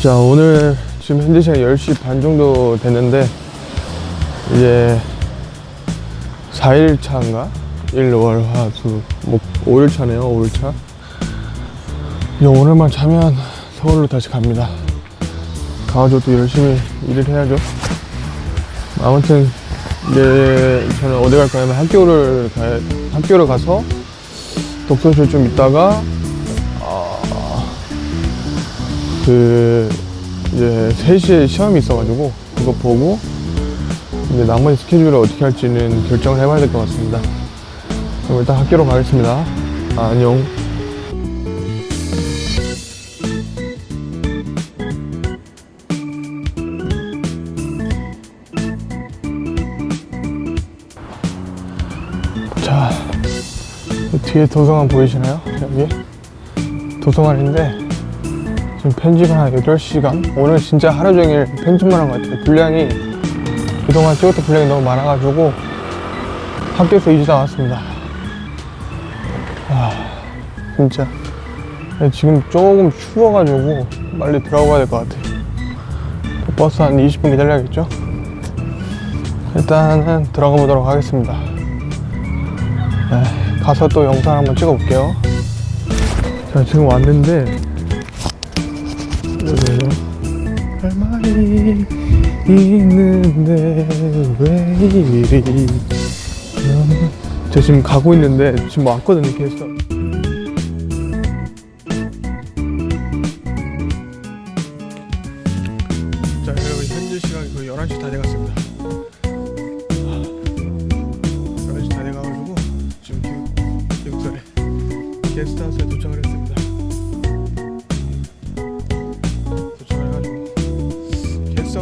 자 오늘 지금 현재 시간 10시 반 정도 됐는데 이제 4일 차인가? 1, 월, 화, 수, 목 5일 차네요 5일 차. 이제 오늘만 자면 서울로 다시 갑니다. 또 열심히 일을 해야죠. 아무튼 이제 저는 어디 갈 거냐면 학교를 가 학교를 가서 독서실 좀 있다가 그 이제 3시에 시험이 있어가지고 그거 보고 이제 나머지 스케줄을 어떻게 할지는 결정을 해봐야 될 것 같습니다. 그럼 일단 학교로 가겠습니다. 아, 안녕. 자, 뒤에 도서관 보이시나요? 여기 도서관인데 지금 편집을 한 8시간? 오늘 진짜 하루 종일 편집만 한 것 같아요. 분량이 그동안 찍었던 분량이 너무 많아가지고 학교에서 이제 나왔습니다. 아, 진짜. 지금 조금 추워가지고 빨리 들어가야 될 것 같아요. 버스 한 20분 기다려야겠죠? 일단은 들어가 보도록 하겠습니다. 네, 가서 또 영상 한번 찍어 볼게요. 자, 지금 왔는데 있는데 왜 이리? 너무- 저 지금 가고 있는데 지금 왔거든요 계속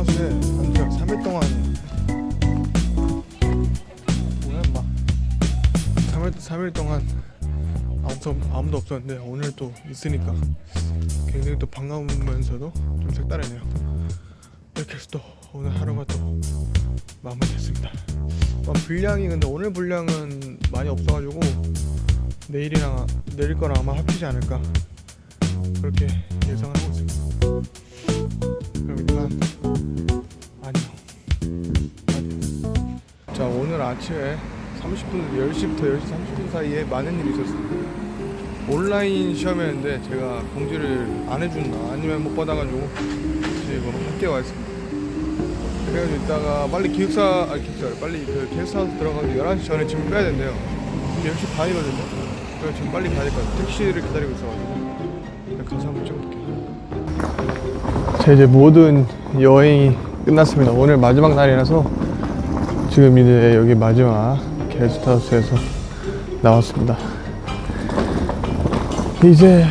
제가 3일 동안 뭐야 막 3일, 3일 동안 아무도, 아무도 없었는데 오늘 또 있으니까 굉장히 또 반가우면서도 좀 색다르네요. 이렇게 해서 또 오늘 하루가 또 마무리됐습니다. 아, 분량이 근데 오늘 분량은 많이 없어가지고 내일이랑 내일 거랑 아마 합치지 않을까 그렇게 예상하고 있습니다. 그럼 일단 아침에 30분 10시부터 10시 30분 사이에 많은 일이 있었습니다. 온라인 시험이었는데 제가 공지를 안 해줬나 아니면 못 받아가지고 지금 학교에 와 있습니다. 그래가지고 이따가 빨리 기숙사 아니 기숙사 빨리 그 게스트하우스 들어가서 11시 전에 짐을 빼야 된대요. 지금 10시 반이거든요. 그래서 지금 빨리 가야 될 것 같아요. 택시를 기다리고 있어가지고 가서 한번 찍어볼게요. 제 이제 모든 여행이 끝났습니다. 오늘 마지막 날이라서 지금 이제 여기 마지막 게스트하우스에서 나왔습니다. 이제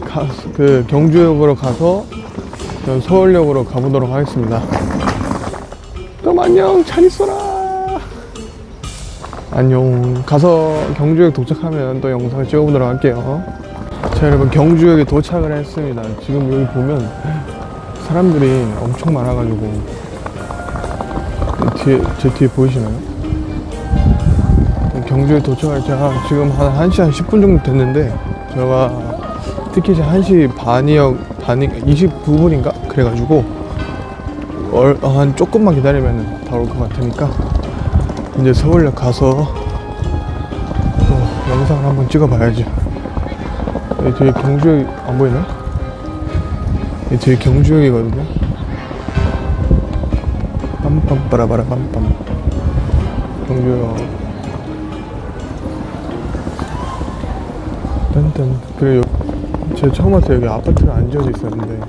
가, 그 경주역으로 가서 전 서울역으로 가보도록 하겠습니다. 그럼 안녕 잘 있어라. 안녕. 가서 경주역 도착하면 또 영상을 찍어보도록 할게요. 자 여러분 경주역에 도착을 했습니다. 지금 여기 보면 사람들이 엄청 많아가지고 뒤에 제 뒤에 보이시나요? 경주에 도착할 때가 지금 한 1시 한 10분 정도 됐는데 제가 특히 이제 1시 반이역 반이 29분인가 그래가지고 얼, 어, 한 조금만 기다리면 다 올 것 같으니까 이제 서울역 가서 또 영상을 한번 찍어봐야죠. 여기 뒤에 경주역 안 보이나? 이 뒤에 경주역이거든요. 빰빰 빠라바라 빰빰. 경주역. 딴딴. 그리고 여- 제가 처음 왔을 때 여기 아파트가 안 지어져 있었는데.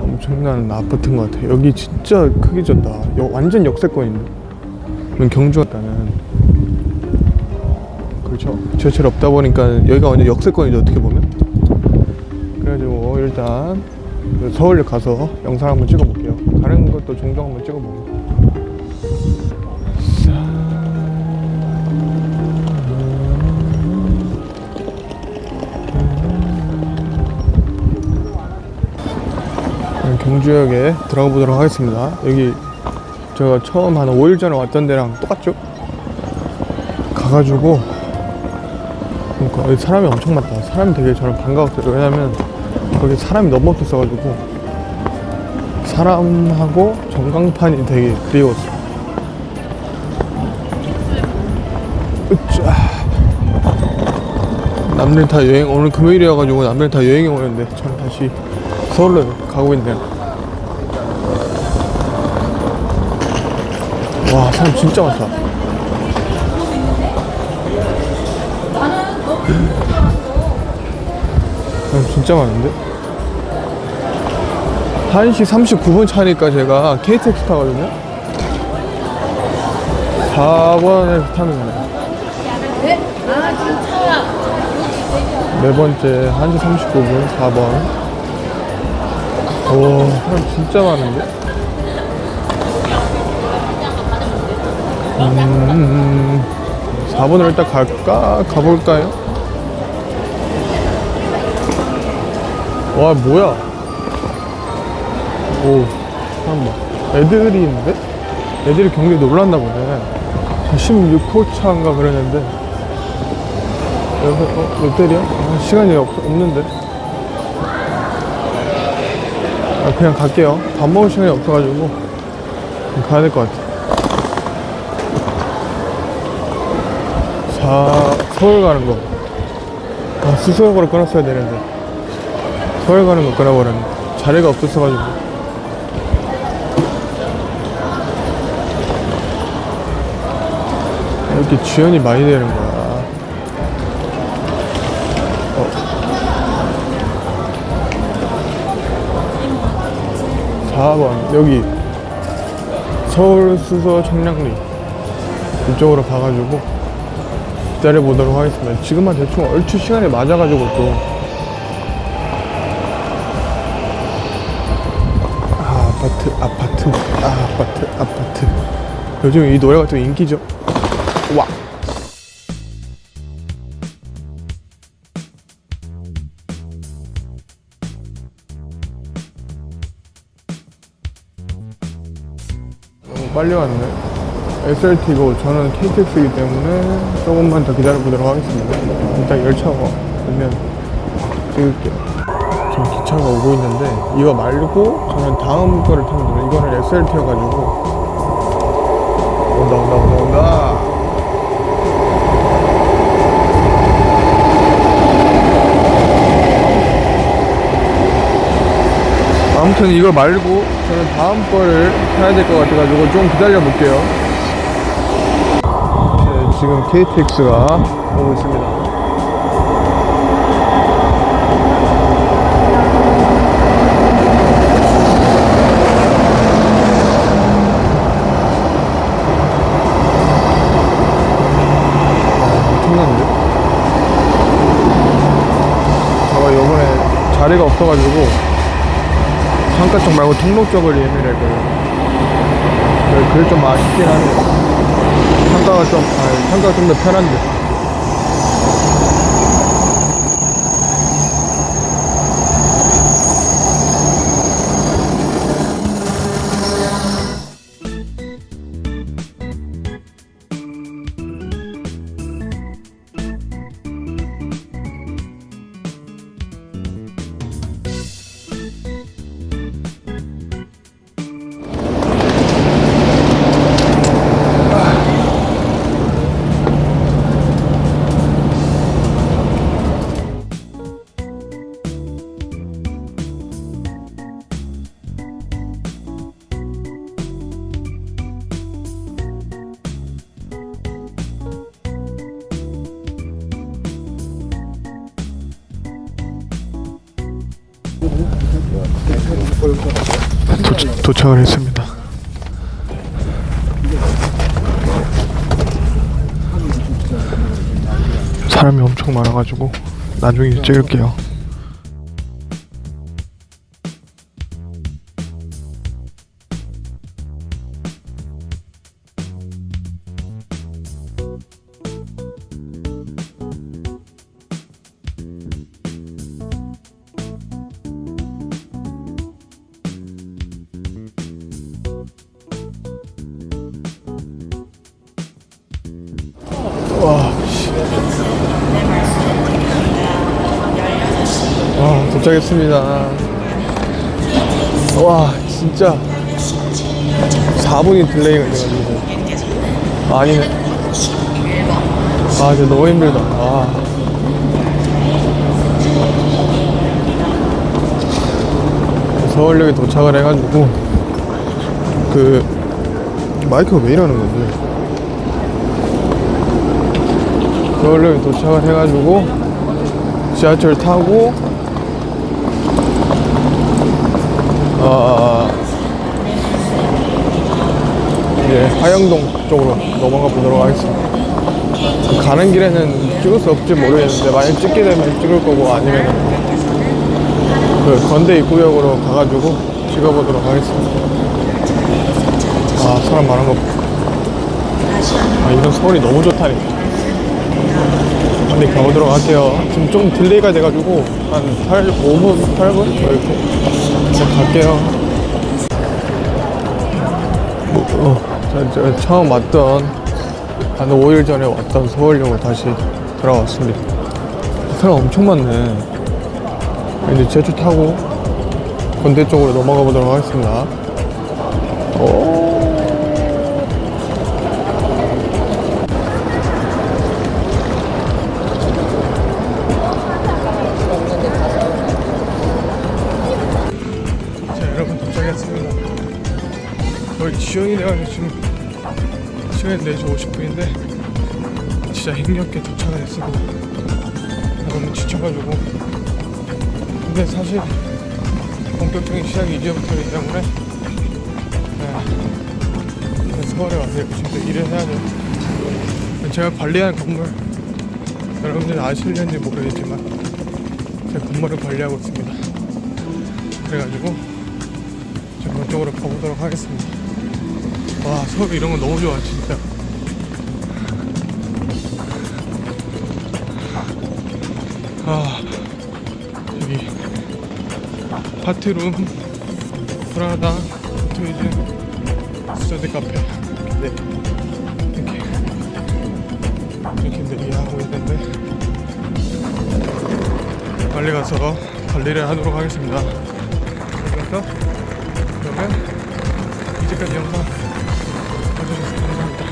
엄청난 아파트인 것 같아요. 여기 진짜 크게 졌다. 여- 완전 역세권인데. 경주 같다는. 그렇죠. 지하철 없다 보니까 여기가 완전 역세권이죠 어떻게 보면. 그래가지고 일단 그 서울역 가서 영상 한번 찍어볼게요. 가는 것도 종종 한번 찍어보고. 경주역에 들어가 보도록 하겠습니다. 여기 제가 처음 한 5일 전에 왔던 데랑 똑같죠? 가가지고 그러니까 사람이 엄청 많다. 사람이 되게 저는 반가웠어요. 왜냐면 거기 사람이 너무 없었어가지고 사람하고 전광판이 되게 그리웠어. 으쌰. 남들 다 여행 오늘 금요일이어가지고 남들 다 여행이 오는데 저는 다시 서울로 가고 있네요. 와 사람 진짜 많다. 사람 진짜 많은데? 1시 39분 차니까 제가 KTX 타거든요. 4번에서 타면 됩니다. 네 번째 1시 39분 4번 오 사람 진짜 많은데 음 4번으로 일단 갈까? 가볼까요? 와 뭐야 오봐 애들이 있는데? 애들이 경기에 놀랐나 보네 16호차인가 그랬는데. 여기 어, 롯데리아? 아, 시간이 없, 없는데. 아, 그냥 갈게요. 밥 먹을 시간이 없어가지고 가야 될 것 같아. 자 서울 가는 거. 아, 수수역으로 끊었어야 되는데. 서울 가는 거 끊어버렸네. 자리가 없었어가지고 이렇게 지연이 많이 되는 거야. 4번. 여기. 서울 수서 청량리. 이쪽으로 가가지고 기다려 보도록 하겠습니다. 지금만 대충 얼추 시간이 맞아가지고 또. 아, 아파트 아파트 아 아파트 아파트. 요즘 이 노래가 좀 인기죠. 와. 너무 빨리 왔네. SRT고 저는 KTX이기 때문에 조금만 더 기다려 보도록 하겠습니다. 일단 열차가 오면 찍을게요. 지금 기차가 오고 있는데 이거 말고 저는 다음 거를 타면 돼요. 이거는 SRT여가지고 온다 온다 온다 온다. 아무튼 이거 말고 저는 다음 거를 타야 될 것 같아가지고 좀 기다려 볼게요. 네, 지금 KTX가 오고 있습니다. 아, 엄청난데? 제가 요번에 자리가 없어가지고 창가 쪽 말고 통로 쪽을 예매를 했거든요. 네, 그게 좀 아쉽긴 하네요. 창가가 좀, 아, 창가가 좀 더 편한데. 도착, 도착을 했습니다. 사람이 엄청 많아가지고 나중에 찍을게요. 도착했습니다. 와, 진짜 4분이 딜레이가 돼가지고. 아, 아니네. 아, 진짜 너무 힘들다. 아. 서울역에 도착을 해가지고, 그, 마이크가 왜 이러는 거지? 서울역에 도착을 해가지고, 지하철 타고, 어, 이제 하영동 쪽으로 넘어가 보도록 하겠습니다. 가는 길에는 찍을 수 없지 모르겠는데 만약 찍게 되면 찍을 거고 아니면 그 건대 입구역으로 가가지고 찍어보도록 하겠습니다. 아 사람 많은 거. 봐. 아 이런 서울이 너무 좋다니. 빨리 가보도록 할게요. 지금 좀 딜레이가 돼가지고 한 8, 5분, 8분 이렇게 네, 갈게요. 뭐, 어, 저, 저 처음 왔던 한 5일 전에 왔던 서울역으로 다시 돌아왔습니다. 사람 엄청 많네. 이제 제주 타고 건대 쪽으로 넘어가 보도록 하겠습니다. 오. 거의 지연이 돼가지고 지금 시간이 4시 50분인데 진짜 힘겹게 도착을 했습니다 너무 지쳐가지고. 근데 사실 본격적인 시작이 이제부터이기 때문에 네, 서울에 와서 또 일을 해야 돼요. 제가 관리하는 건물 여러분들 아실는지 모르겠지만 제 건물을 관리하고 있습니다. 그래가지고 저 그쪽으로 가보도록 하겠습니다. 와 서울 이런 거 너무 좋아 진짜. 아 여기 파티룸 프라다 포토이즈 스터디 카페 네 이렇게 이렇게들 이해하고 있는데 빨리 가서 관리를 하도록 하겠습니다. 그래서 그러면 이제까지 영상 de la.